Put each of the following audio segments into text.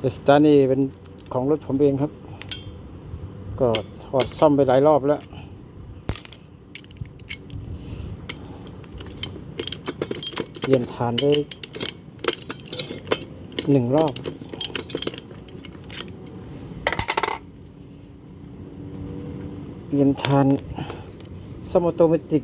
เดสตานี่เป็นของรถผมเองครับ ก็ถอดซ่อมไปหลายรอบแล้ว เปลี่ยนฐานได้หนึ่งรอบเปลี่ยนฐานซ่อมอโตเมติก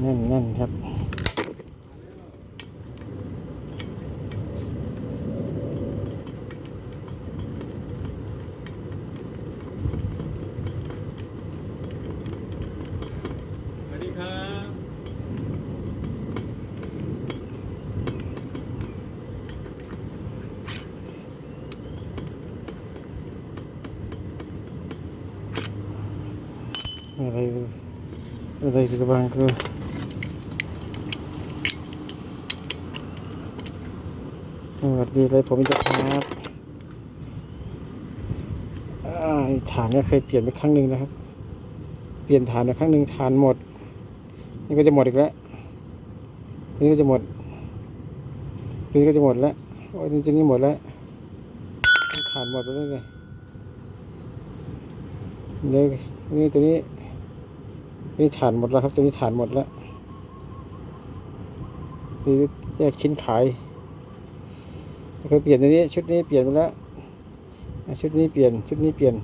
แน่นๆครับอะไรอะไรกระบังคือสวัส ดีเลยผมจะครับอ่าฐานเนี่ยเคยเปลี่ยนไปครั้งหนึ่งนะครับ เปลี่ยนฐานไปครั้งหนึ่งฐานหมด นี่ก็จะหมดอีกแล้ว นี่ก็จะหมด นี่ก็จะหมดแล้วโอ้ยจริงๆนี่หมดแล้วฐานหมดไปแล้วไงเนี่ยนี่ตัวนี้นี่ฐานหมดแล้วครับตัวนี้ฐานหมดแล้วนี่แยกชิ้นขาย เคยเปลี่ยนตัวนี้ ชุดนี้เปลี่ยนไปแล้วชุดนี้เปลี่ยน ชุดนี้เปลี่ยน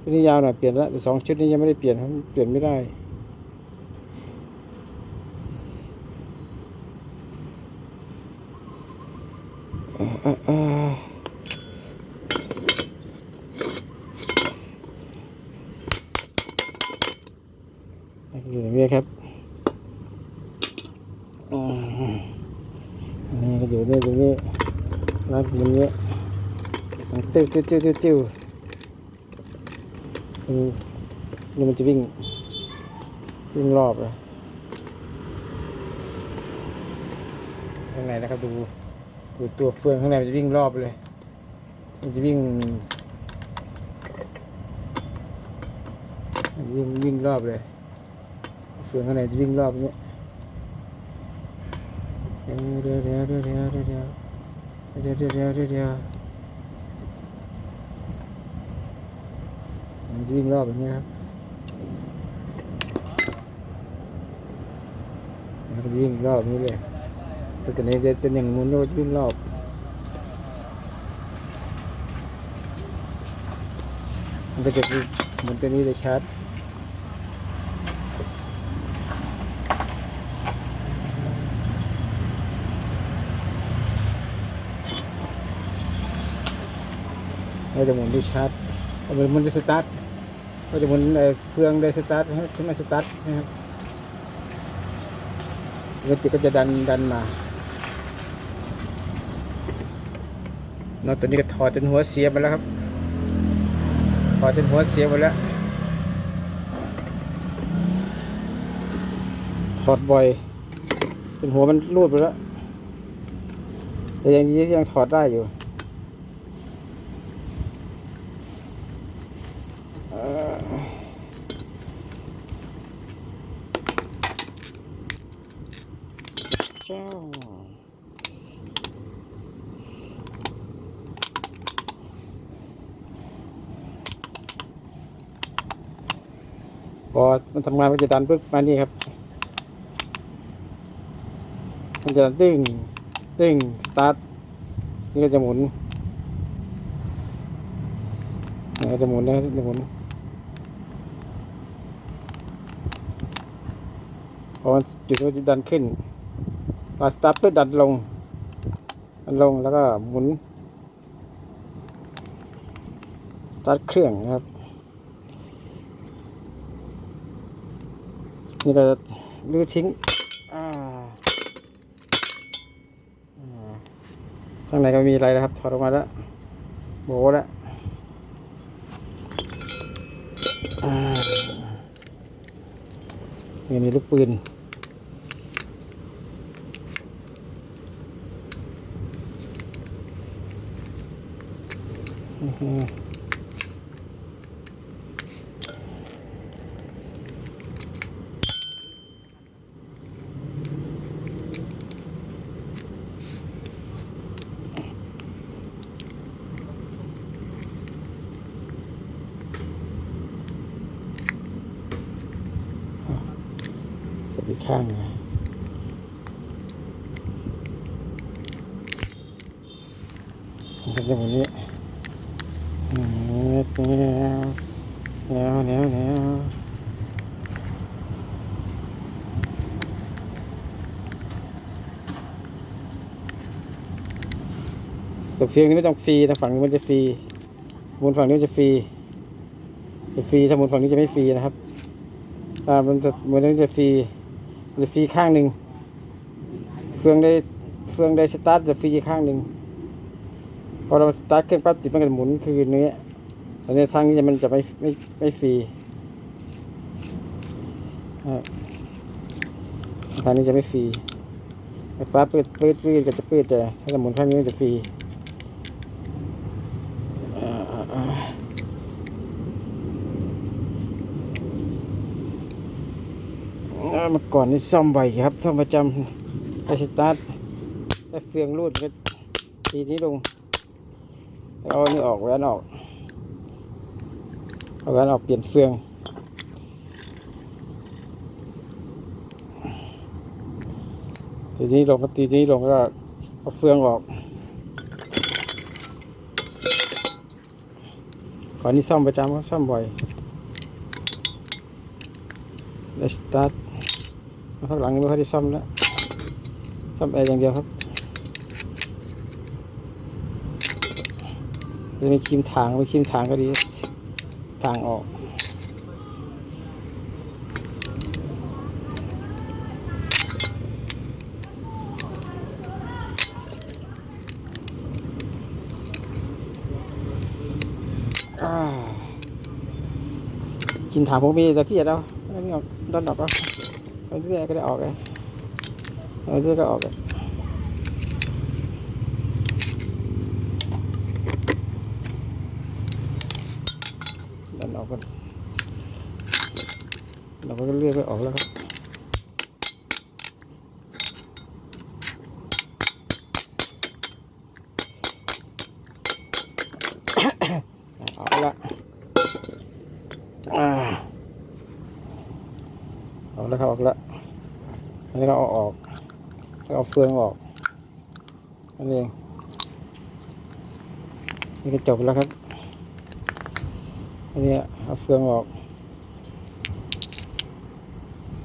ชุดนี้ยาวหน่อยเปลี่ยนแล้วแต่สองชุดนี้ยังไม่ได้เปลี่ยนครับเปลี่ยนไม่ได้อ่าอ่าอ่าอยู่อย่างนี้ครับอ่าอันนี่ก็อยู่นี่ตรงนี้รัดอย่างนี้มัน ติ้วติ้วติ้วติ้วติ้วอืมนี่มันจะวิ่ง วิ่งรอบเลยข้างในนะครับดูดูตัวเฟืองข้างในมันจะวิ่งรอบเลย มันจะวิ่งวิ่งวิ่งรอบเลยเฟืองข้างในจะวิ่งรอบเนี้ยเดี๋ยวเดี๋ยวเดี๋ยวเดี๋ยวเดี๋ยวเดี๋ยวเดี๋ยวเดี๋ยว วิ่งรอบแบบนี้ครับมันก็วิ่งรอบนี้เลยแต่ตัวนี้จะจะอย่างมุนก็จะวิ่งรอบมันก็จะเหมือนตัวนี้เลยชาร์จเราจะหมุนที่ชาร์จเอาไปหมุนที่สตาร์ท เราจะหมุนไอ้เฟืองได้สตาร์ทให้ขึ้นมาสตาร์ทนะครับเวทีก็จะดันดันมาน็อตตัวนี้ก็ถอดจนหัวเสียไปแล้วครับ ถอดจนหัวเสียไปแล้ว ถอดบ่อยจนหัวมันรูดไปแล้วแต่ยังยังถอดได้อยู่ อมันทำงานมันจะดันปึ๊บมานี่ครับ มันจะดันตึ้งตึ้งสตาร์ทนี่ก็จะหมุนมันก็จะหมุนนะจะหมุนพอมันจุดก็จะดันขึ้นพอสตาร์ทปุ๊บดันลงดันลงแล้วก็หมุนสตาร์ทเครื่องนะครับ นี่ก็ลื้อทิ้งข้างในก็มีอะไรแล้วครับ ถอดออกมาแล้วโบแล้วนี่มีลูกปืนอือหือเสียบอีก ข้างเลยมันก็จะแบบนี้แนวแนวแนวแนวแต่เฟียงนี้ไม่ต้องฟรีนะฝั่งนี้มันจะฟรีหมุนฝั่งนี้มันจะฟรีจะฟรีถ้าหมุนฝั่งนี้จะไม่ฟรีนะครับถ้ามันจะหมุนนี้จะฟรี มันจะฟรีข้างหนึ่งเฟืองได้เฟืองได้สตาร์ทจะฟรีข้างหนึ่งพอเราสตาร์ทเครื่องปั๊บติดมันก็หมุนคือเนื้อแต่ในทางนี้มันจะไม่ไม่ไม่ฟรีครับทางนี้จะไม่ฟรีปั๊บปืดปืดปืดก็จะปืดแต่ถ้าจะหมุนข้างนี้จะฟรีอ่าอ่าอ่าอ่า เมื่อก่อนนี่ซ่อมบ่อยครับซ่อมประจำไปสตาร์ทถ้าเฟืองรูดก็ทีนี้ลงเอานี่ออกแหวนออกเอาแหวนออกเปลี่ยนเฟืองทีนี้ลงก็ทีนี้ลงก็เอาเฟืองออกก่อนนี้ซ่อมประจำก็ซ่อมบ่อยเล สตาร์ทข้างหลังนี้ไม่ค่อยได้ซ่อมแล้วซ่อมแอร์อย่างเดียวครับจะมีครีมทางไม่ครีมทางก็ดีทางออกกินถามผมมีตะเกียบแล้วแล้วนี่ออกดันออกแล้ว เอาเรื่อยก็ได้ออกเลยเอาเรื่อยก็ออกเลยดันออกกันเราก็เรื่อกไปออกแล้วครับ ออกแล้วอ่าออก แล้วอันนี้เราเอาออกแล้เอาเฟืองออกนั่นเองนี่ก็จบแล้วครับอันนี้เอาเฟืองออก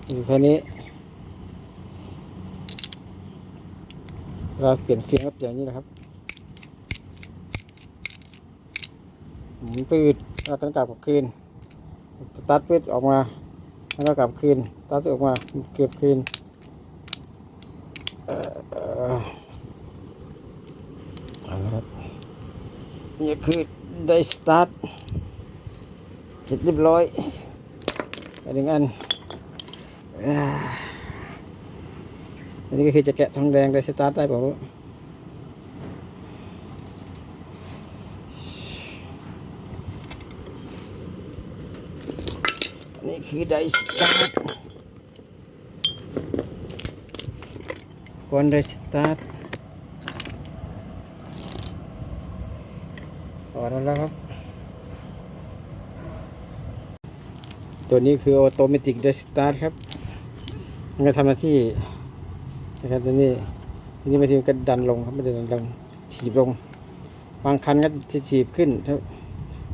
อยู่แค่นี้เราเปลี่ยนเฟืองก็เปลี่ยนอย่างนี้นะครับหมุนปืดแล้วก็กลับคืนสตาร์ทปืดออกมา แล้วก็กลับคืนตาร์ทปืดออกมาเก็บคืนเอ่อเออนี่คือได้สตาร์ทเสร็จเรียบร้อยไปหนึ่งอันอันนี้ก็คือจะแกะทองแดงได้สตาร์ทได้เปล่า นี่คือได้สตาร์ทก่อนได้สตาร์ทออกมาแล้วครับ ตัวนี้คือออโตเมติกเดสตาร์ครับ มันจะทำหน้าที่นะครับตัวนี้ทีนี้บางทีมันก็ดันลงครับมันจะดันลงถีบลง บางคันก็จะถีบขึ้น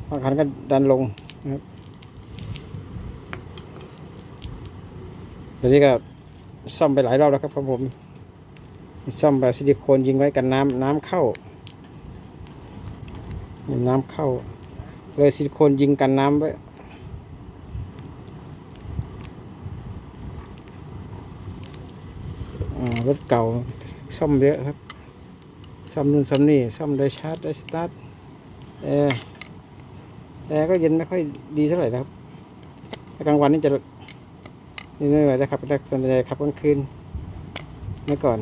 บางคันก็ดันลงนะครับ เดี๋ยวนี้ก็ซ่อมไปหลายรอบแล้วครับผมซ่อมแบบซิลิโคนยิงไว้กันน้ำน้ำเข้า น้ำเข้า เลยซิลิโคนยิงกันน้ำไว้รถเก่าซ่อมเยอะครับ ซ่อมนู่นซ่อมนี่ซ่อมได้ชาร์จได้สตาร์ทแอร์แอร์ก็เย็นไม่ค่อยดีเท่าไหร่นะครับกลางวันนี่จะ นี่ไม่ไหวจะขับแต่ส่วนใหญ่ขับกลางคืนเมื่อก่อน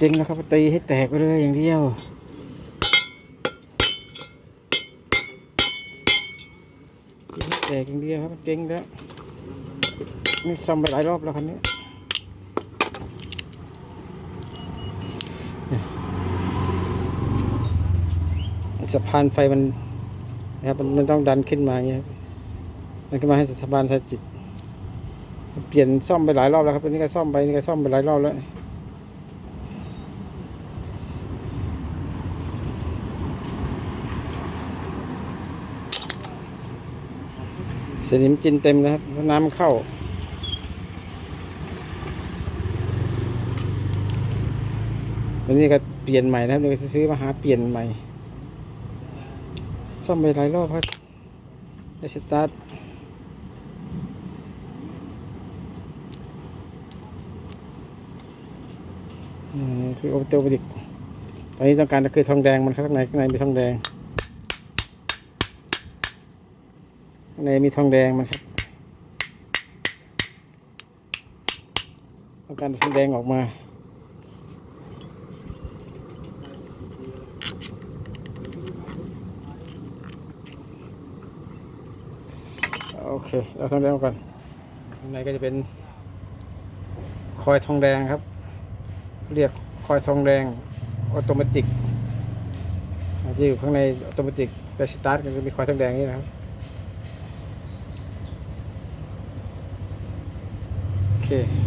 จริงแล้วครับตีให้แตกไปเลยอย่างเดียวตีให้แต กอย่างเดียวครับจริงแล้วนี่ซ่อมไปหลายรอบแล้วคันนี้สะพานไฟมันนะครับมันต้องดันขึ้นมาเงี้ยมันขึ้นมาให้สถาบันสายจิต เปลี่ยนซ่อมไปหลายรอบแล้วครับอันนี้ก็ซ่อมไปนี่ก็ซ่อมไปหลายรอบแล้ว สนิมจินเต็มนะครับเพราะน้ำมันเข้า วันนี้ก็เปลี่ยนใหม่นะครับเดี๋ยวจะซื้อมาหาเปลี่ยนใหม่ ซ่อมไปหลายรอบครับได้สตาร์ทคือโอเตอเร์ดิกตอนนี้ต้องการก็คือทองแดงมันครับข้างในข้างในมีทองแดง ข้าง ในมีทองแดงมันครับต้องการทองแดงออกมาโอเคเราทองแดงออกก่อนข้างในก็จะเป็นคอยทองแดงครับ เรียกคอยทองแดงออโตเมติกที่อยู่ข้างในออโตเมติกแต่สตาร์ทก็จะมีคอยทองแดงนี่นะครับ โอเค